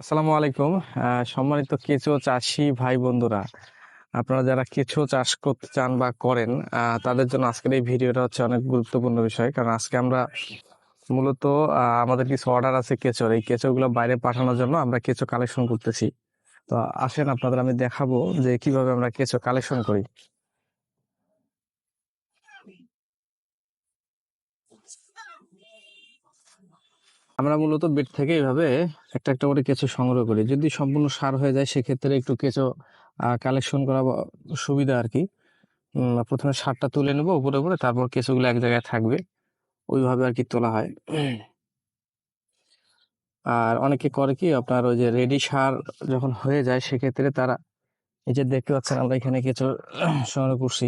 আসসালামু আলাইকুম। সম্মানিত কেঁচো চাষি ভাই বন্ধুরা, আপনারা যারা কেঁচো চাষ করতে চান বা করেন তাদের জন্য আজকের এই ভিডিওটা হচ্ছে অনেক গুরুত্বপূর্ণ বিষয়। কারণ আজকে আমরা মূলত আমাদের কিছু অর্ডার আছে কেঁচোর। এই কেঁচোগুলো বাইরে পাঠানোর জন্য আমরা কেঁচো কালেকশন করতেছি। তো আসেন, আপনাদের আমি দেখাবো যে কীভাবে আমরা কেঁচো কালেকশন করি। আমরা মূলত বেড থেকে এইভাবে একটা একটা করে কেঁচো সংগ্রহ করি। যদি সম্পূর্ণ সার হয়ে যায়, সেক্ষেত্রে একটু কেঁচো কালেকশন করা সুবিধা আর কি। প্রথমে সারটা তুলে নেব উপরে উপরে, তারপর কেঁচোগুলো এক জায়গায় থাকবে। ওইভাবে আর কি তোলা হয়। আর অনেকে করে কি, আপনার ওই যে রেডি সার যখন হয়ে যায়, সেক্ষেত্রে তারা, এই যে দেখতে পাচ্ছেন আমরা এখানে কেঁচো সংগ্রহ করছি।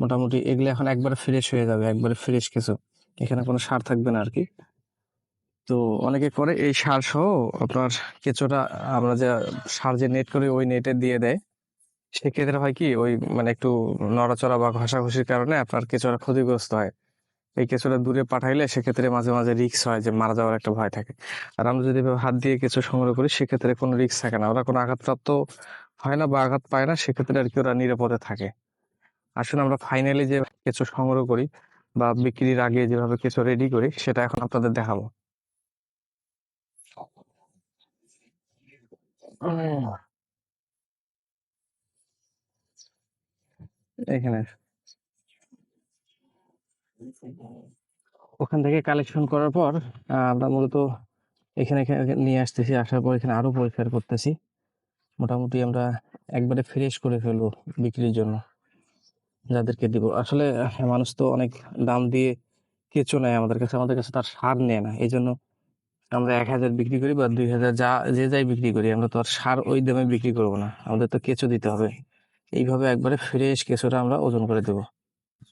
মোটামুটি এগুলো এখন একবারে ফ্রেশ হয়ে যাবে, একবারে ফ্রেশ কেঁচো। এখানে কোনো সার থাকবে না আর কি। তো অনেকে করে এই সার সহ আপনার কেঁচোটা, আমরা যে সার যে নেট করি, ওই নেটে দিয়ে দেয়। সেক্ষেত্রে হয় কি, ওই মানে একটু নড়াচড়া বা ঘষাঘষির কারণে আপনার কেঁচোটা ক্ষতিগ্রস্ত হয়। এই কেঁচোটা দূরে পাঠাইলে সেক্ষেত্রে মাঝে মাঝে রিস্ক হয় যে মারা যাওয়ার একটা ভয় থাকে। আর আমরা যদি হাত দিয়ে কেঁচো সংগ্রহ করি, সেক্ষেত্রে কোনো রিক্স থাকে না। ওরা কোনো আঘাতপ্রাপ্ত হয় না বা আঘাত পায় না, সেক্ষেত্রে আর কি ওরা নিরাপদে থাকে। আসলে আমরা ফাইনালি যে কেঁচো সংগ্রহ করি বা বিক্রির আগে যেভাবে কেঁচো রেডি করি, সেটা এখন আপনাদের দেখাবো। এখানে। ওখান থেকে কালেকশন করার পর আমরা মূলত এখানে নিয়ে আসতেছি। আসার পর এখানে আরও পরিষ্কার করতেছি। মোটামুটি আমরা একবারে ফ্রেশ করে ফেলব বিক্রির জন্য। যাদেরকে দিব। আসলে, মানুষ তো অনেক দাম দিয়ে কেঁচো নেয় আমাদের কাছে। আমাদের কাছে তার সার নেয় না। এই জন্য আমরা এক হাজার বিক্রি করি বা দুই হাজার যা, যে যাই বিক্রি করি, আমরা তো আর সার ওই দামে বিক্রি করব না। আমাদের তো কেঁচো দিতে হবে। এইভাবে একবারে ফ্রেশ কেঁচোটা আমরা ওজন করে দেবো।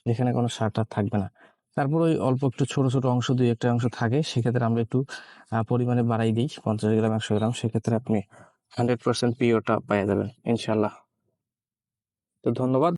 যেখানে কোনো সার টার থাকবে না। তারপর ওই অল্প একটু ছোট ছোট অংশ, দুই একটা অংশ থাকে, সেক্ষেত্রে আমরা একটু পরিমাণে বাড়াই দিই। পঞ্চাশ গ্রাম, একশো গ্রাম, সেক্ষেত্রে আপনি হান্ড্রেড পার্সেন্ট পিওরটা পেয়ে যাবেন ইনশাল্লাহ তো ধন্যবাদ।